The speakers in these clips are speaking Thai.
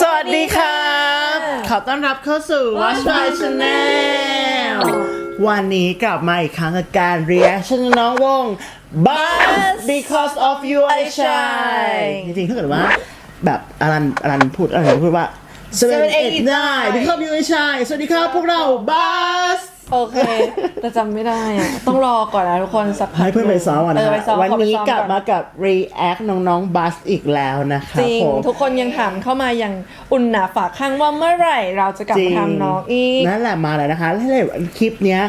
สวัสดีครับ ขอต้อนรับเข้าสู่ Watch My Channel วันนี้กลับมาอีกครั้งกับการ reaction น้องวง Buzz because of you I shine จริงๆถ้าเกิดว่า แบบอลันอลันพูดอะไรพูดว่า seven eight nine because of you I shine สวัสดีครับพวกเรา Buzz โอเค แต่จำไม่ได้อะต้องรอก่อนนะทุกคนสักพักให้เพื่อนไปซ้อมก่อนเอนะอไปซ้อฮะมวันขอไปนี้ซ้อมกลับอนมากับ react น้องๆ Buzz อีกแล้วนะคจรับริง ผมทุกคนยังถามเข้ามาอย่างอุ่นหนาฝากข้างว่าเมื่อไหร่ เราจะกลับจริมางทำน้องอีก นั่นแหละมาแล้วนะคะแล้วคลิปเนี้ย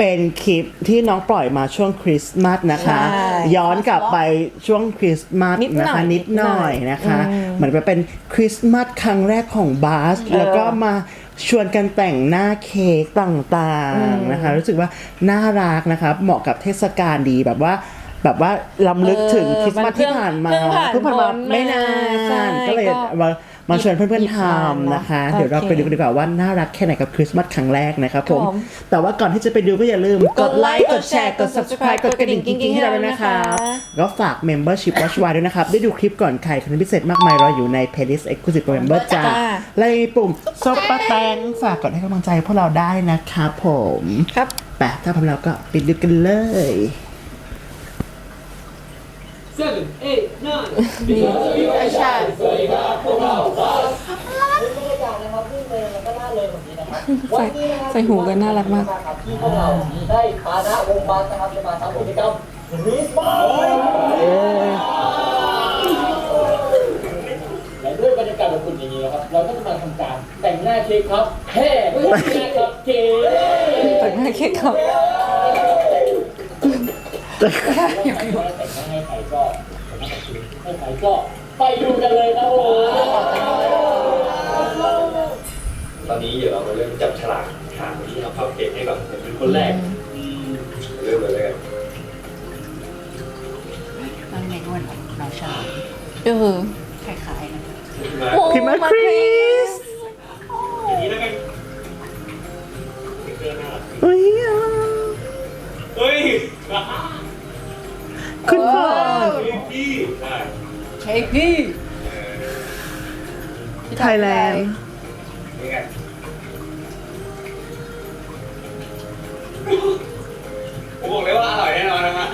เป็นคลิปที่น้องปล่อยมาช่วงคริสต์มาสนะคะ ใช่ย้อนกลับไปช่วงคริสต์มาสนิดหน่นะอยคะนิดหน่อยนะคะ เหมือนไปเป็นคริสต์มาสครั้งแรกของบาสแล้วก็มา ชวนกันแต่งหน้าเค้กต่างๆนะคะ รู้สึกว่าน่ารักนะคะเหมาะกับเทศกาลดีแบบว่า แบบว่าลำลึกถึงเออคริสต์มาสที่ผ่านมาเพิ่งผ่านมาพ้นไม่นาใช่นก็เลยก็มา มาชวนเพื่อนหยิบๆทมาำนะคะเนอะเดี๋ยวเราไปดูโอเคกันดีกว่าว่าน่ารักแค่ไหนกับคริสต์มาสครั้งแรกนะครับผมครับผมแต่ว่าก่อนที่จะไปดูก็อย่าลืมกกดดไลไลค์ค์กดแชร์กด subscribe กดกระดิ่งกิ๊งๆให้เราด้วยนะครับแล้วฝาก membership watch why ด้วยนะครับได้ดูคลิปก่อนใครคอนเทนต์พิเศษมากมายรออยู่ใน playlist exclusive for member จ้าจ้าและในปุ่มซบปะแตงฝากกดให้กำลังใจพวกเราได้นะครับผมครับแปะถ้าพร้อมแล้วก็ไปดูกันเลย seven, eight, nine. Because of you, I shine. สวัสดีครับพวกเราครับบรรยากาศนะครับรื่นเริงแล้วก็น่าเริงแบบนี้นะครับใส่ใส่หูกันน่ารักมากครับที่พวกเราได้พาณะวงบัสนะครับจะมาทำกิจกรรมรีสปาและด้วยบรรยากาศแบบคุณอย่างนี้นะครับ เราก็จะมาทำการแต่งหน้าเค้กครับแห่แต่งหน้าครับเค้กแต่งหน้าเค้กครับ ไปดูกันเลยครับผมตอนนี้เดี๋ยวเรามาเริ่มจับฉลากหาคนที่ทำคัพเค้กให้กับเป็นคนแรกเริ่มเลยแล้วกันมันเมนูของน้องชายเออคล้ายๆนะมาโอ้พิมพ์มาคริ เค้กพี่ไทยแลนด์นี่ไงผมบอกเลยว่าอร่อยแน่นอนนะฮะ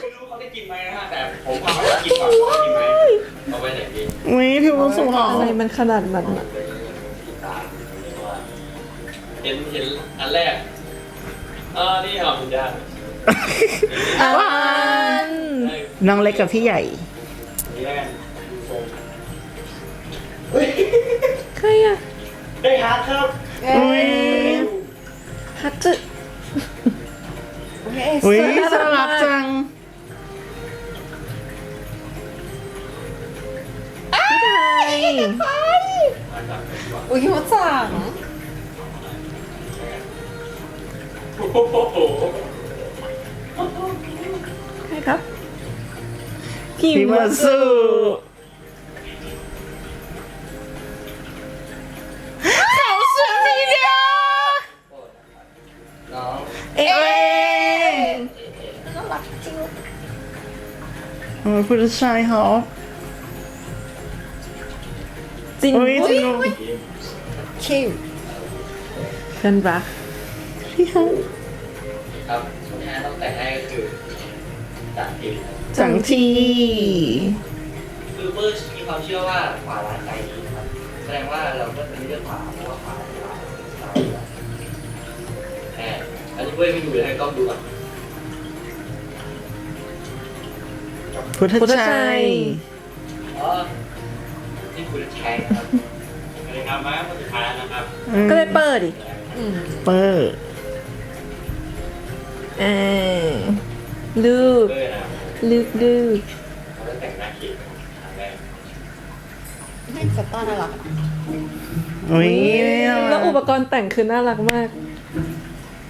ไม่รู้เขาได้กินไหมนะฮะแต่ผมว่าเขาจะกินก่อนเขาได้กินไหมเอาไปไหนดีอุ้ยพี่วุ้นสุขหอมอะไรมันขนาดนั้นอะเห็นเห็นอันแรกอ่านี่เหรอคุณย่าว้า นน้องเล็กกับพี่ใหญ่นี่แล้วกันทรงใครอะได้ฮาร์ดครับอุ้ยฮัตจึอุ้ยน่ารักจังพี่ไทยอุ้ยมาสั่งโอ้โหใครครับ พี่พี่มามาสู้เขาชื่อมีเดียน้องเอ๊ะโอ้ยผู้ชายเขาจินอุ้ยจริงคิวเพื่อนรักพี่ฮันครับคนที่ต้องแต่งให้ก็คือจากทีม จังทีคือเมื่อมีความเชื่อว่าขวาร้ายใจดีนะครับ แสดงว่าเราก็จะเลือกขวาเพราะว่าขวาเป็นร้ายร้ายอยู่แล้วแอบอันนี้เว้ยไม่ดูเลยให้กล้องดูก่อนพุทธพุทธชัชัยยอ๋อนี่คุณแชงครับสวัสดีครับมาคนสุดท้ายนะครับก็เลยเปิดดิเปอร์เออลูกเพื่อนนะ ลูกลูกเขาจะแต่งหน้าเค้กครั้งแรกให้สตอน่ารักอุ้ยแล้วอุปกรณ์แต่งคือน่ารักมาก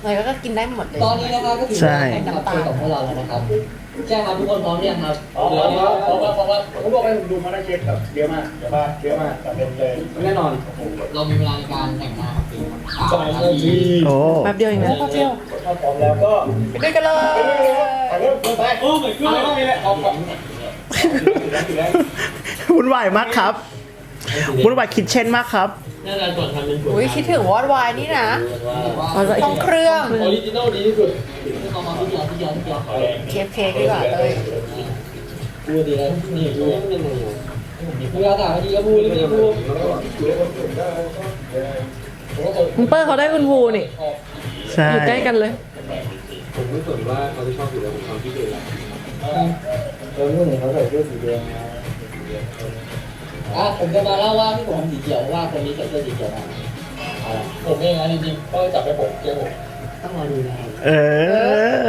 เลยก็กินได้หมดเลย ตอนนี้นะครับก็ถือว่าเป็นน้ำตาของพวกเราแล้วนะครับใช่ครับทุกคนพร้อมหรือยังครับเพราะว่าเพราะว่าเพราะว่าผมบอกให้ผมดูมาได้เช็คแบบเยอะมากเดี๋ยวว่าเยอะมากแต่เป็นเลยแน่นอน เรามีเวลาในการแต่งหน้าครับปี สองนาทีโอ้แป๊บเดียวเองนะถ้าพร้อมแล้วก็ไปด้วยกันเลยไปเริ่มไปโอ้ my god ไม่เลยเอาของวุ่นวายมากครับวุ่นวายคิดเช่นมากครับน่าจะก่อนทำเป็นผลอุ้ยคิดถึงวอดวายนี่นะว่าห้องเครื่องออริจินอลดีที่สุดเอามาทุกอย่างทุกอย่างทุกอย่างขอแรงเคฟเค้กดีกว่าเลยพูดดีนะนี่ดูเป็นไงอยู่เวลาถามทีก็พูดไม่ได้พูด คุณเปอร์เขาได้คุณภูนี่ ใช่อยู่ใกล้กันเลย ผมไม่สนว่าเขาจะชอบอยู่แล้วผมทำที่เดียวเออเรื่องนี้เขาใส่เสื้อสีแดงนะอะผมจะมาเล่าว่าที่ผมทำสีเขียวว่าคนนี้ใส่เสื้อสีเขียวมาผมเองนะจริงๆก็จับไปผมเจอผม ต้องมาดูนะครับเออ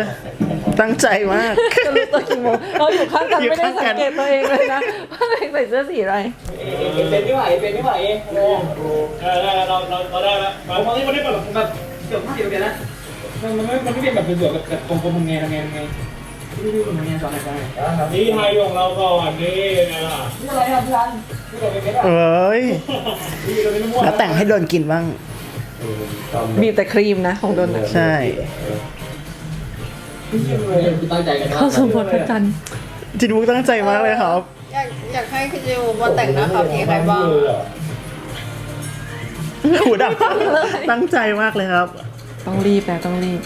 ตั้งใจมาก จะรู้ตัวกี่โมงเราอยู่ข้างกันอยู่ไม่ได้ข้างกัสัน งเกตตัวเองเลยนะว่าตัวเองใส่เสื้อสีอะไร เป็นไม่ไหวเป็นไม่ไหวโอ้ได้ได้เราเราเราได้แล้วผมตอนนี้มันได้แบบแบบเกือบห้าสิบเปอร์เซ็นต์แล้วมันมันไม่มันไม่เป็นแบบเป็นแบบแบบกลมๆทำไงทำไงทำไงนี่นี่ทำไงสอนอะไรนี่ไทยของเราก่อนนี่ไงล่ะนี่อะไรครับพี่รันที่เราเป็นเม็ดอะเอ้ย นี่เราเป็นมั่วแล้วแต่งให้โดนกินบ้าง มีแต่ครีมนะของโดนนะใช่ ตั้งใจกันมากเข้าสมบทพระจันทร์จินวุกตั้งใจมากเลยครับ อยากอยากให้พี่จิวมาแต่งหน้าคาเค้กใครบ้างหูดับ ตั้งใจมากเลยครับ ต้องรีบนะต้องรีบ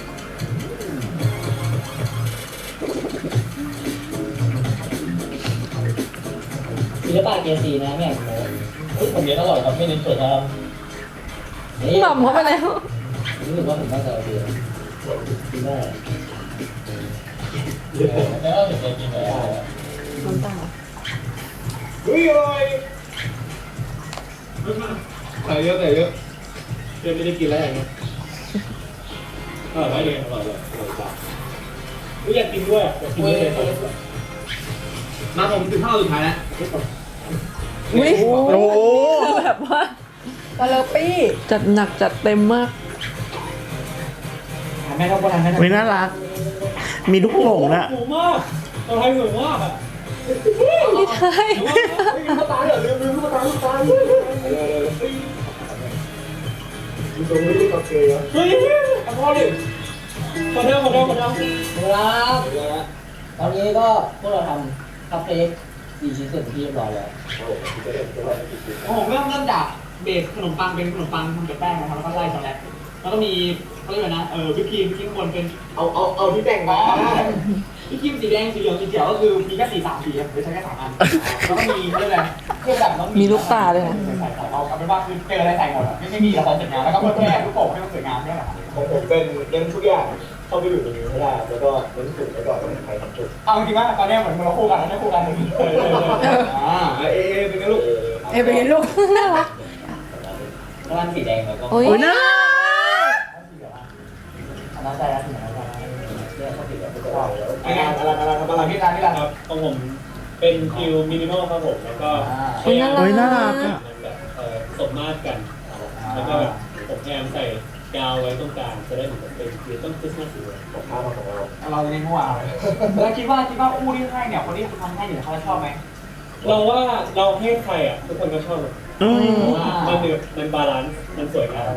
ศิลปะเกสีนะแม่เฮ้ยผมเนี้ยอร่อยครับไม่เน้นสวยครับนี่ หม่ำเข้าไปแล้วรู้สึกว่าผมน่าจะโอเคดีมากแล้วก็เห็นใจจริงเลยน้ำตาเฮ้ยอร่อยใส่เยอะใส่เยอะเดี๋ยวไม่ได้กินแล้วอย่างเงี้ยอร่อยเลยอร่อยเลยอร่อยจังอยากกินด้วยอยากกินด้วยเลยมาผมถึงข้าวสุดท้ายแล้วอุ้ยโอ้โหคือแบบว่า ตะเลปี้จัดหนักจัดเต็มมาก แม่ต้องคนทานแม่ไม่น่ารัก มีลูกโป่งนะหมูมากเราให้หมูมากอะไม่ใช่ลืมตาเหรอลืมลืมตาลืมตาตรงนี้ก็เกยเฮ้ยเอาพ่อดิขอเดิมขอเดิมขอเดิมครับตอนนี้ก็พวกเราทำคัพเค้กสี่ชิ้นเสร็จที่เรียบร้อยแล้วผมเริ่มเริ่มจาก เบสขนมปังเป็นขนมปังทำจากแป้งนะครับแล้วก็ไล่ช็อกโกแลตแล้วก็มีเขาเรียกว่านะเออวิปครีมวิปครีมข้างบนเป็นเอาเอาเอาที่แต่งมาวิปครีมสีแดงสีเหลืองสีเขียวก็คือมีแค่สีสามสีครับหรือใช้แค่สามอันแล้วก็มีเขาเรียกอะไรเครื่องแบบน้องมีลูกตาด้วยนะ ใส่ใส่ใส่เอาเอาเป็นว่าคือเจออะไรใส่หมดอะไม่ไม่มีเราเสร็จงานแล้วก็เพิ่มแค่ลูกโป่งให้มันสวยงามแค่ไหนของผมเป็นเน้นทุกอย่างเข้าไปอยู่ในนี้ให้ได้แล้วก็เน้นสุดไว้ก่อนว่าใครทำสุดเอาจริงๆว่าตอนนี้เหมือนเราคู่กันแล้วไม่คู่กันเลยอ่าเอเอเป็นไงลูก เอเป็นลูกน่ารักแล้วมันสีแดงแล้วก็โอ้ยโอ้ยน่าอันนั้นใส่แล้วสีนั้นใส่เสื้อเขาสีแล้วก็จะได้ไอ้งานอะไรอะไรทำอะไรที่ร้านที่ร้านครับของผมเป็นคิวมินิมอลครับผมแล้วก็โอ้ยน่ารักโอ้ยน่ารักอะมันแบบเออสมมาตรกันแล้วก็แบบผมพยายามใส่กาวไว้ตรงกลางจะได้เหมือนเป็นคือต้นคริสต์มาสอยู่ของข้าวมาของเราเราจะเล่นมั่วแล้วคิดว่าคิดว่าคู่ที่ให้เนี่ยคนที่ทำให้เนี่ยเขาจะชอบไหมเราว่าเราให้ใครอะทุกคนก็ชอบหมดอืมเพราะว่า มันเดือดมันบาลานซ์มันสวยงาม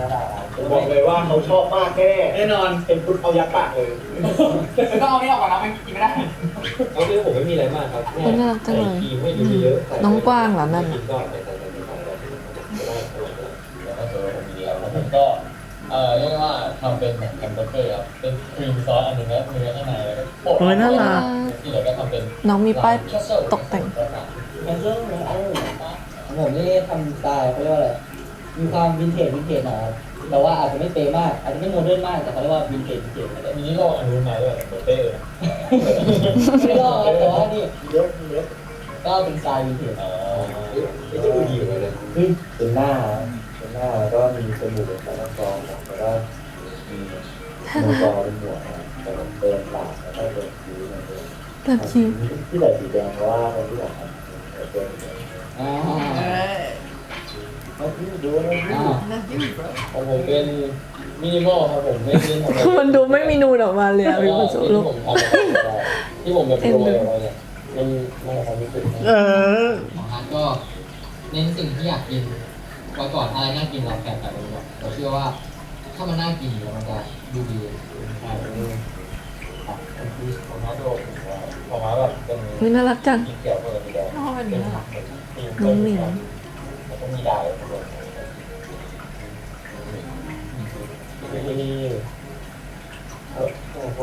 ผมบอกเลยว่าเขาชอบมากแน่แน่นอนเป็นพุทธเอายัดปากเลยแล้วก็เอานี่ออกก่อนนะมันกินไม่ได้เอาคือผมไม่มีอะไรมากครับโอ้ยน่ารักจังเลยครีมให้ดูเยอะน้องกว้างเหรอนั่นกิน่ะนก่อนใส่ใส่ใส่ใส่ใส่ได้แล้วก็ตัวผมมีแล้วผมก็เอ่อเรียกได้ว่าทำเป็นเหมือนแฮมเบอร์เกอร์ครับเป็นครีมซอสอันหนึ่งแล้วเนื้อข้างในแล้วก็โปะโอ้ยน่ารักที่เหลือก็ทำเป็นน้องมีป้ายตกแต่ง ผมนี่ทำสไตล์เขาเรียกว่าอะไร มีความวินเทจวินเทจหน่อยครับแต่ว่าอาจจะไม่เป๊ะมาก อาจจะไม่โมเดิร์นมาก แต่เขาเรียกว่าวินเทจวินเทจอะไรมีนี่ก็อนุมาด้วยเหมือนเต้เลยไม่รอดครับแต่ว่านี่เยอะเยอะก็เป็นสไตล์วินเทจอ๋อนี่จะดูดีเลยนะเป็นหน้าเป็นหน้าแล้วก็มีจมูกเป็นแบบกรองแล้วก็มีมือกรองเป็นหัวแล้วก็เติมปากแล้วก็เติมคิ้วเติมเติมคิวที่ใส่สีแดงเพราะว่าคนที่บอกครับเติม อ่าเขาดูนะอ่าของผมเป็นมินิมอลครับผมไม่เน้นของมันดูไม่มีนูนออกมาเลยอะพี่ประสุที่ลูกผมทำที่ผมแบบโรยเอาไว้เนี่ยมันมันความรู้สึกเออของร้านก็เน้นสิ่งที่อยากกินไว้ก่อนอะไรน่ากินเราแกะไปไว้ก่อนเราเชื่อว่า ถ้ามันน่ากินแล้วมันจะดูดีใช่ของน้าโดของน้าแบบเป็นน่ารักจังเขียวเปิดสีแดงชอบอันนี้อะน้องหมิงแล้วก็มีดาวด้วย นี่โอ้โห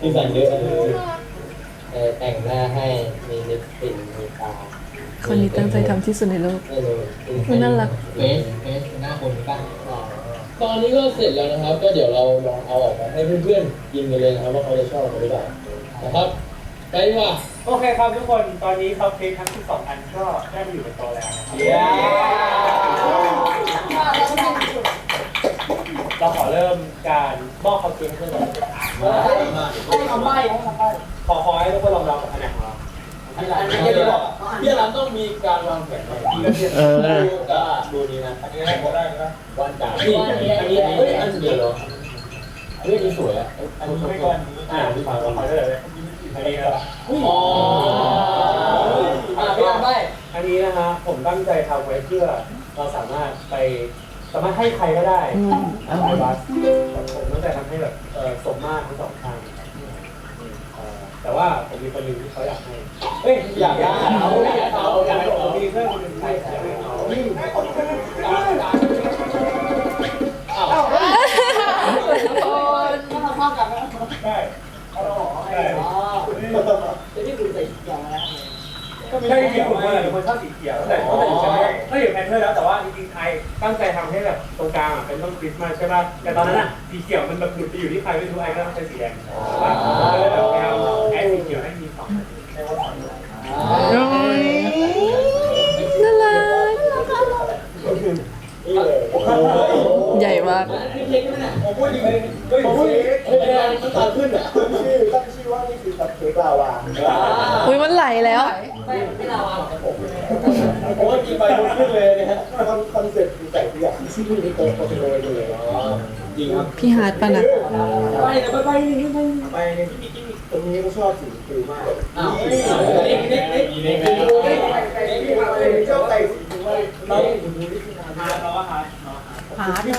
มีสันเยอะเลยแต่งหน้าให้มีลิปสติกมีตาคนนี้ตั้งใจทำที่สุดในโลกไม่รู้มันน่ารักเฟสเฟสหน้าคนตั้งตอนนี้ก็เสร็จแล้วนะครับ ก็เดี๋ยวเราลองเอาออกมาให้เพื่อนๆกินกันเลยนะครับว่าเขาจะชอบหรือเปล่านะครับ ไปดีกว่าโอเคครับทุกคน ตอนนี้คัพเค้กทั้ง12อันก็ได้มาอยู่บนโต๊ะแล้วนะครับเย้เราขอเริ่มการมอบคัพเค้กให้เพื่อนเลยให้คำใบ้ให้คำใบ้ขอขอให้ทุกคนลองเดากับคะแนนของเราอันนี้อันนี้บอกพี่ร้านต้องมีการวางแผนหน่อยเออก็ดูนี้นะอันนี้ได้ได้นะวันจ่ายนี่อันนี้อันนี้เฮ้ยอันเดียวเหรอเฮ้ยอันนี้สวยอะอันนี้สวยไม่ก่อนอ่าพี่ฟังขอก่อนได้เลย อันนี้นะครับอ๋ออ่าพี่ร้านได้อันนี้นะฮะผมตั้งใจทำไว้เพื่อเราสามารถไปสามารถให้ใครก็ได้ไปวัดผมตั้งใจทำให้แบบเออสมมาตรทั้งสองข้างเอ่อแต่ว่าผมมีคนหนึ่งที่เขาอยากให้เฮ้ยอยากได้เอาเอาอยากเอาเอาอยากกอายเอาเอามีเพื่อนคนหนึ่งที่อยากให้เอา นคนชอบสีเขียวแต่ก็แต่ใช่ก็อยู่แพทเทิร์นแล้วแต่ว่าจริงๆไทยตั้งใจทำให้แบบตรงกลางอะเป็นต้นคริสต์มาสใช่ป่ะแต่ตอนนั้นอะสีเขียวมันแบบหลุดไปอยู่ที่ใครไม่รู้ไอ้ก็ต้องใช้สีแดงว่าก็เลยแบบพยายามแอดสีเขียวให้มีสองใช่ว่าสองโอ้ยน่ารัก นี่เลยโอ้โหใหญ่ มาก ผมพูดจริงผมพูดเฮ้ยอันนี้มันตาขึ้นอะตั้งชื่อตั้งชื่อว่านี่คือคัพเค้กลาวาอุ้ยมันไหลแล้วผมว่ากินไปมันขึ้นเลยนี่ยฮะคอนเซ็ปต์คือแต่งที่อยากชื่อนี่โต๊ะโต๊ะเลยเลยจริงครับพี่ฮาร์ดปะนะไปนะไปไปนี่ไปไปในที่มีกิมมิคตรงนี้ก็ชอบสีฟิวมากอ้าวเด็กเด็กเด็กเด็กเด็กชอบใส่สีฟิวมากเราฮาร์ดเราว่าฮาร์ดหาพี่เฉยทำไมเล่าเอ้าเฮ้ยไม่เคยรู้ว่าฮาร์ดชอบสี ฟิว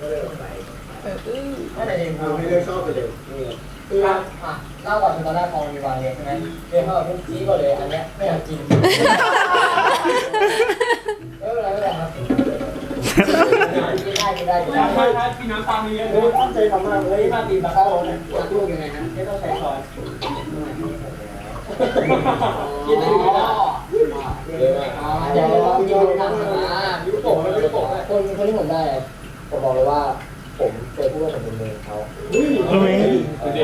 ก็เลยใส่ถ้าแต่เองเราไม่ได้ชอบไปเลยคืออะเล่าก่อนตอนแรกพอมีวางเลยใช่ไหมเรียนเข้าแบบชี้ก่อนเลยอันเนี้ยไม่อากกินเอออะไรไม่ได้ครับได้ได้ได้ร์ดฮาร์ดพี่น้ำตาลมีเยอะเฮ้ยตั้งใจทำมากเลยมาตีตะเข้าเนี่ยลูกยังไงนะไม่ต้องใช้ช้อน กินได้อยู่นะเลยว่าเดี๋ยวเรากินกันนะยุโกะยุโกะคนคนที่ผมได้ ผมบอกเลยว่า ผมเคยพูดว่าผมเป็นเมย์เขาโอ้ยโอเค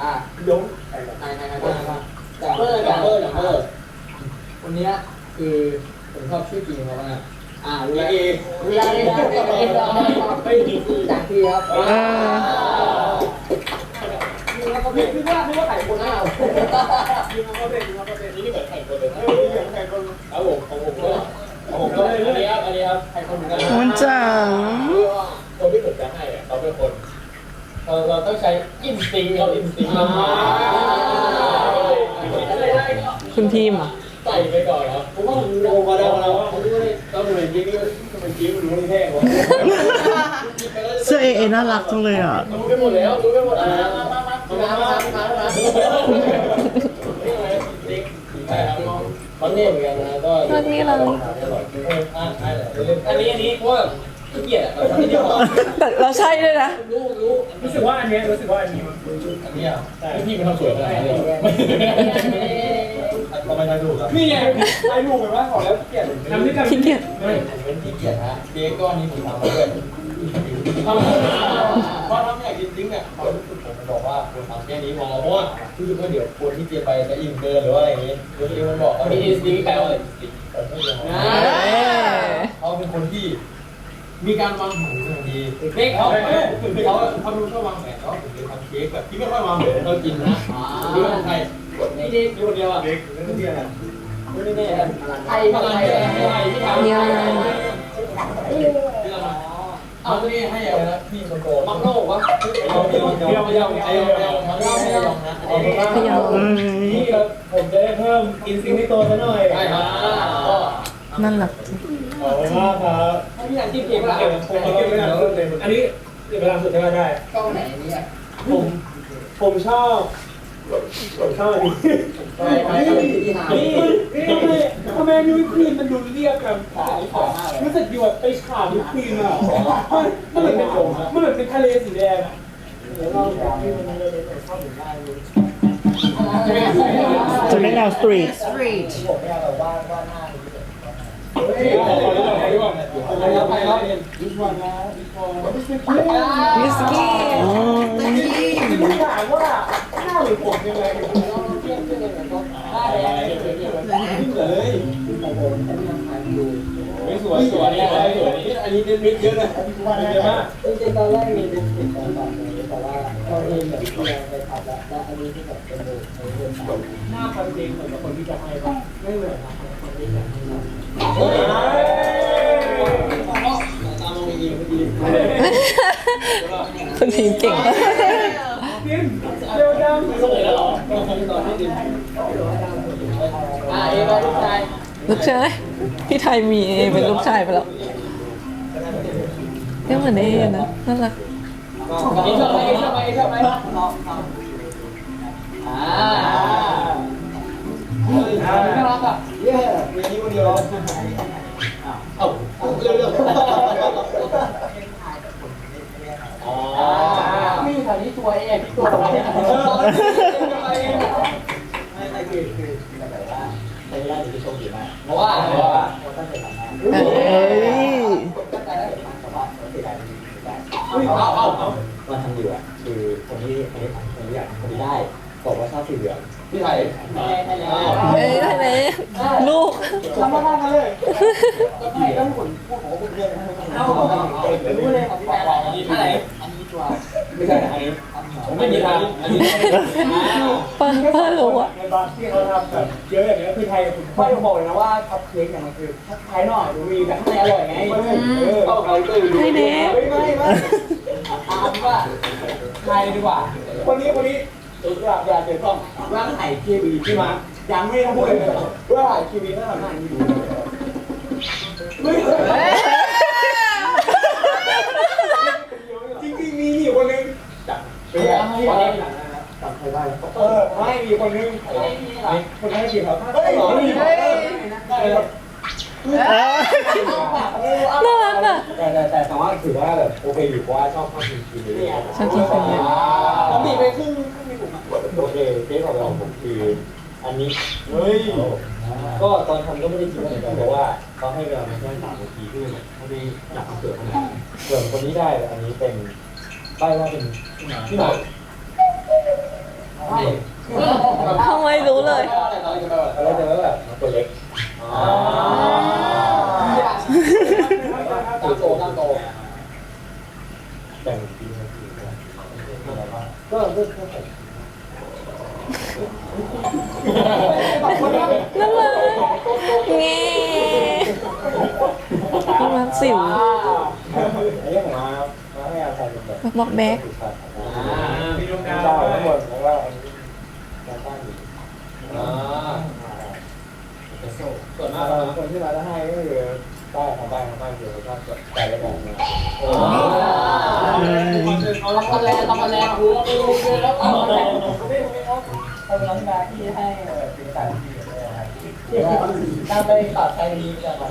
อะยงใครใครใครใครแต่เบอร์แต่เบอร์แต่เบอร์คนนี้คือผมชอบชื่อจริงเขามากอ่ารู้แล้วเองรู้แล้วเองเองเราไม่ดีจากที่ครับ นี่เขานคือว่าคือว่าไข่คนหน้านี่เขาเป็นนี่เขาเป็นนี่เหมือนไข่คนเลยนะเอาผมของผมก็ของผมก็อันนี้ครับอันนี้ครับไข่คนเหมือนกันมันจังคนที่ผมจะให้เขาเป็นคนเราเราต้องใช้อินสติ้งเราอินสติ้งเราคุณทีมอะใส่ไปก่อนครับผมว่าผมโอ้มาได้มาแล้วผมไม่ได้ต้องเป็นจริงนี่เป็นจริงมันรู้แค่วะเสื้อเอเอน่ารักจังเลยอะรู้ไปหมดแล้วรู้ไปหมดแล้ว มามามามามามามานี่ไงติ๊กใช่ครับเนี่ยเหมือนกันนะก็รักนี่เราอันนี้อันนี้เพราะว่าเกียจอะเราทำไม่ได้หรอกแต่เราใช่ด้วยนะรู้รู้รู้สึกว่าอันนี้รู้สึกว่าอันนี้มันอันนี้อะพี่เป็นคนสวยขนาดนั้เลยทำไมทายถูกอะนี่ไงไอ้ลูกเหมือนว่าขอแล้วเกียดทำด้วยกันขี้เกียจไม่เป็นขี้เกียจฮะเค้กก้อนนี้ผมทำมาด้วากกินจริงอะเขารู้สึกผมบอกว่าผมทำแค่นี้พอเพราะว่ารู้สึกว่าเดี๋ยวคนที่จะไปจะอิ่มเกินหรือว่าอะไรอย่างนี้เดี๋ยวมันบอกเขามีอินสติ้งแปลว่าอะไรอินสติ้งเขาเป็นคนที่มีการวางแผนอย่างดีเค้กเขาเขาเขาดูชอบวางแผนเขาถึงจะทำเค้กแบบที่ไม่ค่อยวางแผนเขากินนะหรือว่าใครนี่เด็กอยู่คนเดียวอะเด็กแล้วก็เรียนอะไรไม่แน่ไทยพลังไทยไทยที่ทำยัง เอาตัวนี้ให้อะไรนะพี่คนโตมักโลกวะเอาเดียวเดียวเดียวเดียวเดียวทำได้ไม่ยอมนะพยาวเอ้ยนี่เราผมจะได้เพิ่มอินซิงในตัวซะหน่อยใช่ครับน่ารักกขอบคุณมากครับพี่อยากกินเกมอะไรผมขอเก็บไว้ก่อนอันนี้เวลาสุดท้ายได้กล้องไหนเนี่ยผมผมชอบ ผมชอบอันนี้ไปไปที่หานี่นี่ทำไมทำไมนิวครีมมันดูเรียบแบบรู้สึกอยู่แบบไปฉาบนิวครีมอะมันมันเหมือนเป็นมันเหมือนเป็นทะเลสีแดงอะจะไม่แนวสตรีทสตรีทผมอยาก แบบว่าวหน้าขอขอดูก่อนขอดูก่อนไปแล้วไปแล้วดิสวันนะดิสวันดิสกี้มิสกี้อ๋อที่ผมถาวหรือผมยังไงอยู่เทียบเทียบกันก็ได้เลยเหมือนเลยไม่สวยสวยนี่สวยนี่อันนี้นิดเยอะนะอะมากจริงๆตอนแรกมีเป็นสิบของฝั่งนี้แต่ว่าพอเองแบบแสดงไปขับแล้วแล้วอันนี้ที่แบบเป็นดูในเรื่องหน้าคนจริงเหมือนกับคนที่จะให้ป่ะไม่เหมือนนะคนที่แบบนี้เฮ้ยตามลงอีกเมื่อกี้คุณทีมเก่ง ดินเร็วจังสวยแล้วหรอตอนที่ดินอ่าเอไปลูกชายลูกชายพี่ไทยมีเอเป็นลูกชายไปแล้วเรียกเหมือนเอนะน่ารักเอชอบ ไหมเอชอบไหมเอชอบไหมอ่าน่ารักอะเย้มีนี้คนเดียวเอ้าเร็วๆอ๋อไม่แถวนี้ตัวเองตัวอะไรไม่ไม่คือคือแบบว่าใช้เวลาอยู่ที่โชคดีมากเพราะว่าเพราะว่าเราตั้งใจทำมากเอ้ยตั้งใจได้แต่ว่าเสียดายไม่ได้เอาเอาเอาตอนทำอยู่อะคือคนที่คนที่คนที่อยากคนที่ได้บอกว่าชอบสีเหลืองพี่ไทยได้แล้เอ้ยไทยไหมลูกทำมาได้เลยไม่ต้องผลพูดของคุณเรื่องเอารู้เลยของพี่แม่อะไรอันนี้ตัว ไม่ใช่อันนี้ผมไม่มีทางอันนี้เปิ้ลเปิ้ลรู้อะในบางที่เขาทำแบบเยอะอย่างเงี้ยคือไทยกับคุณไม่บอกเลยนะว่าคัพเค้กเนี่ยมันคือภายนอกดูมีแต่ข้างในอร่อยไงเออเข้าเขาก็อยู่ไทยเน็กไม่ไม่ไม่ตามว่าไทยดีกว่าคนนี้คนนี้อยากอยากเจอกล้องว่าถ่ายเคบีพี่มายังไม่ได้พูดเลยว่าไห่เคีวีน่าทำงานอยู่จริงๆมี อยู่คนนึงจับไปแล้วคนนี้จำใครได้เออไม่มีคนนึงคนนั้นกี่ครับเฮ้ยได้เลยน่ารักอะแต่แต่แต่แต่ว่าถือว่าแบบโอเคอยู่เพราะว่าชอบชอบกินกินเลยชอบกินคนเดียวผมบีไปครึ่งครึ่งมีผมโอเคเจ๊ของเราผมคืออันนี้เฮ้ยก็ตอนทำก็ไม่ได้คิดอนกันเพราะว่าเขาให้เวลามาแค่สามนาทีที่เขาไม่อยากเสือขนาดนั้นส่วนคนนี้ได้อันนี้เป็น ใบว่าเป็นพี่หมอทำไมรู้เลยแล้วจะแบบตัวเล็กตามโตตามโตแต่งปีนาทีก็ก็ก็น่ารักเงี้พี่มาสิวอันนี้ของมา บบบอกแบ็กมีดวงดาวเจ้าทั้งหมดแล้วก็อันนี้การตั้งอยู่อ่าส่วนมากคนที่มาจะให้ก็คือใต้ของใต้ของใต้คือชอบแต่ละแบบมาเอาละครแรงละครแรงรู้ว่าไม่รู้เลยแล้วเอาแรงคนนั้นมาที่ให้เป็นสายที่ ถ้าไปตัดไทยดีจะแบบ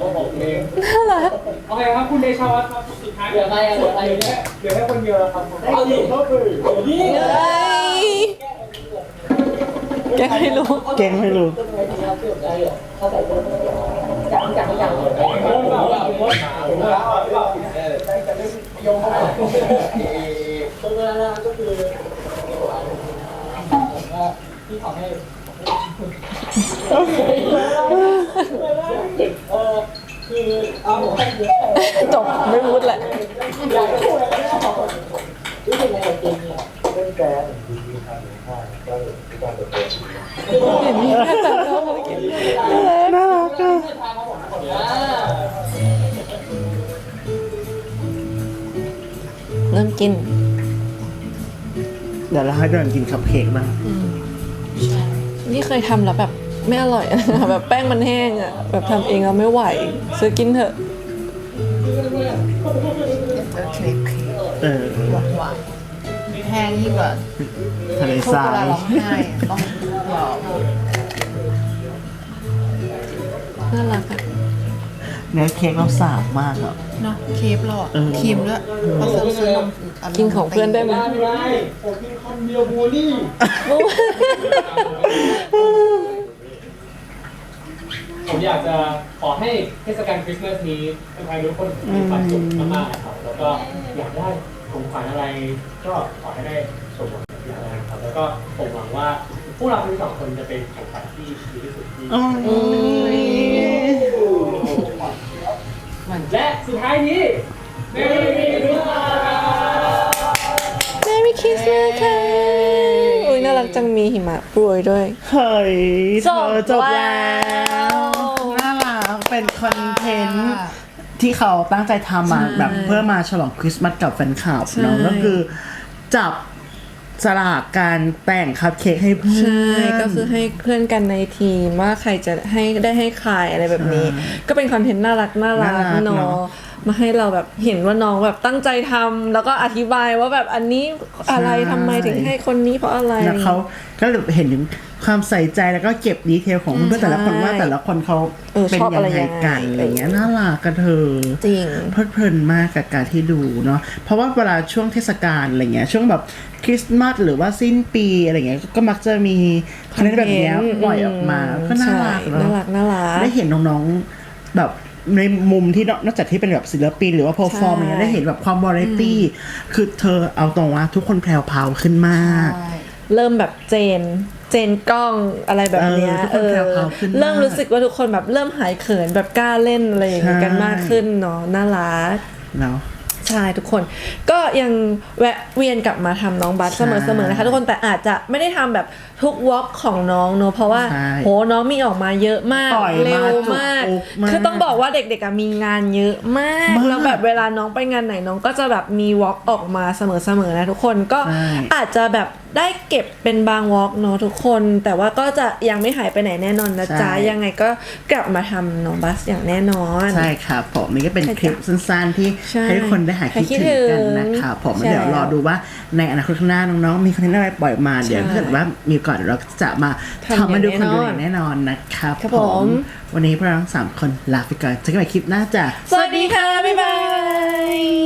ผมเองน่ารัก โอเคครับคุณเดชาวัฒน์ครับสุดท้ายเหลือใครเหลือใครเหลือแค่เหลือแค่คนเดียวครับผมเอาดิก็คือนี่เอ้ยแกไม่รู้เก่งไม่รู้เขาใส่ตัวจังจังจังผมว่าผมว่าผมว่าผมว่าจะไม่ยงเข้าไปตรงนั้นก็คือที่ทำให้เออคือเอาผมให้เยอะ จบไม่พูดแหละอยากพูดอะไรก็ได้บอกรู้สึกไงกับเกมนี้เล่นแกนดีดีครับหรือว่าก็คือการเปิดตัวเห็นมีแค่ตัดเข้ามาเก็บน่ารักอะเริ่มกิน เดี๋ยวเราให้เดินกินคัพเค้กบ้างอืมใช่นี่เคยทำแล้วแบบ ไม่อร่อยอะแบบแป้งมันแห้งอะแบบทำเองแล้วไม่ไหว ซื้อกินเถอะเจอคลิปคลิปเออหวานหวานแห้งยิ่งกว่าทะเลทุกทราเวลายร้องไห้ต้องรอน่ารักอะเนื้อเค้กเราสาบมากอะ เนาะเคฟหลอดเออ ครีมด้วยเพราซื้อนมะไรกินของเพื่อนได้ไหม ไม่ได้ผมกินคำเดียวบูลลี่ผมอ ยากจะขอให้เทศกาลคริสต์มาสนี้เป็นใครทุกคนมีความสุขมากๆนะครับแล้วก็อยากได้ของขวัญอะไรก็ขอให้ได้สมหวังอย่างไรนะครับแล้วก็ผมหวังว่าพวกเราทั้งสองคนจะเป็นของขวัญที่ดีที่สุดที่โอ้ยและสุดท้ายนี้ Merry Christmas Merry Christmas ค่ะอุ้ยน่ารักจังมีหิมะโปรยด้วย เฮ้ยเธอจบแล้แล้ววน่ารัก เป็นคอนเทนต์ที่เขาตั้งใจทำมาใช่แบบเพื่อมาฉลองคริสต์มาสกับแฟนคลับเนาะใช่ก็คือจับสลากการแต่งคัพเค้กให้เพื่อนใช่ก็คือให้เพื่อนกันในทีมว่าใครจะให้ได้ให้ใครอะไรแบบนี้ ก็เป็นคอนเทนต์น่ารักน่ารักน่ารักเนเนาอะะ มาให้เราแบบเห็นว่าน้องแบบตั้งใจทำแล้วก็อธิบายว่าแบบอันนี้อะไรทำไมถึงให้คนนี้เพราะอะไร แล้วเขาก็เห็นถึงความใส่ใจแล้วก็เก็บดีเทลของเพื่อนๆแต่ละคนใช่ว่าแต่ละคนเขาเออเป็นชอบยัอะไรงไงยังไงกันอะไรเงี้ยน่ารักกันเธอจริง เพลิดเพลินมากกับการที่ดูเนาะเพราะว่าเวลาช่วงเทศกาลอะไรเงี้ยช่วงแบบคริสต์มาสหรือว่าสิ้นปีอะไรเงี้ยก็มักจะมีคอนเทนต์แบบเนี้ยปล่อยออกมาก็น่ารักใช่เนาะ น่ารักน่ารัก ได้เห็นน้องๆ แบบ ในมุมที่นอกนอกจากที่เป็นแบบศิลปิน หรือว่าเพอร์ฟอร์มอะไรเงี้ยได้เห็นแบบความวาไรตี้ คือเธอเอาตรงว่าทุกคนแพรวพราวขึ้นมาก เริ่มแบบเจน เจนกล้องอะไรแบบเนี้ยเออทุกคนแพรวๆขึ้นมากเริ่มรู้สึกว่าทุกคนแบบเริ่มหายเขินแบบกล้าเล่นอะไรอย่างเงี้ยใช่กันมากขึ้นเนาะน่ารักเนาะ ใช่ทุกคนก็ยังแวะเวียนกลับมาทำน้องบัสใช่เสมอๆนะคะ ทุกคนแต่อาจจะไม่ได้ทำแบบทุกวอล์กของน้องเนอะเพราะว่าใช่โหน้องมีออกมาเยอะมากปล่อยมาเร็วมาก จุกมากคือต้องบอกว่าเด็กๆอะมีงานเยอะมากมากแล้วแบบเวลาน้องไปงานไหนน้องก็จะแบบมีวอล์กออกมาเสมอๆนะทุกคนก็ใช่ อาจจะแบบ ได้เก็บเป็นบางวอล์กเนอะทุกคน แต่ว่าก็จะยังไม่หายไปไหนแน่นอนนะจ๊ะ ใช่ ยังไงก็กลับมาทำน้องบัสอย่างแน่นอน ใช่ครับผมนี่ก็เป็นคลิปสั้นๆที่ใช่ให้ทุกคนได้หายคิดถึงกันนะครับผมใช่เดี๋ยวรอดูว่าในอนาคตข้างหน้าน้องๆมีคอนเทนต์อะไรปล่อยมาเดี๋ยวใช่ถ้าเกิดว่ามีก่อนเดี๋ยวเราจะมาทำทำมาดูอคอนย่างเทนแน่นอนต์แน่นอนนะครับครับผผมมวันนี้พวกเราทั้งสามคนลาไปก่อนเจอกันใหม่คลิปหน้าจ้ะ สวัสดีค่ะ บ๊ายบาย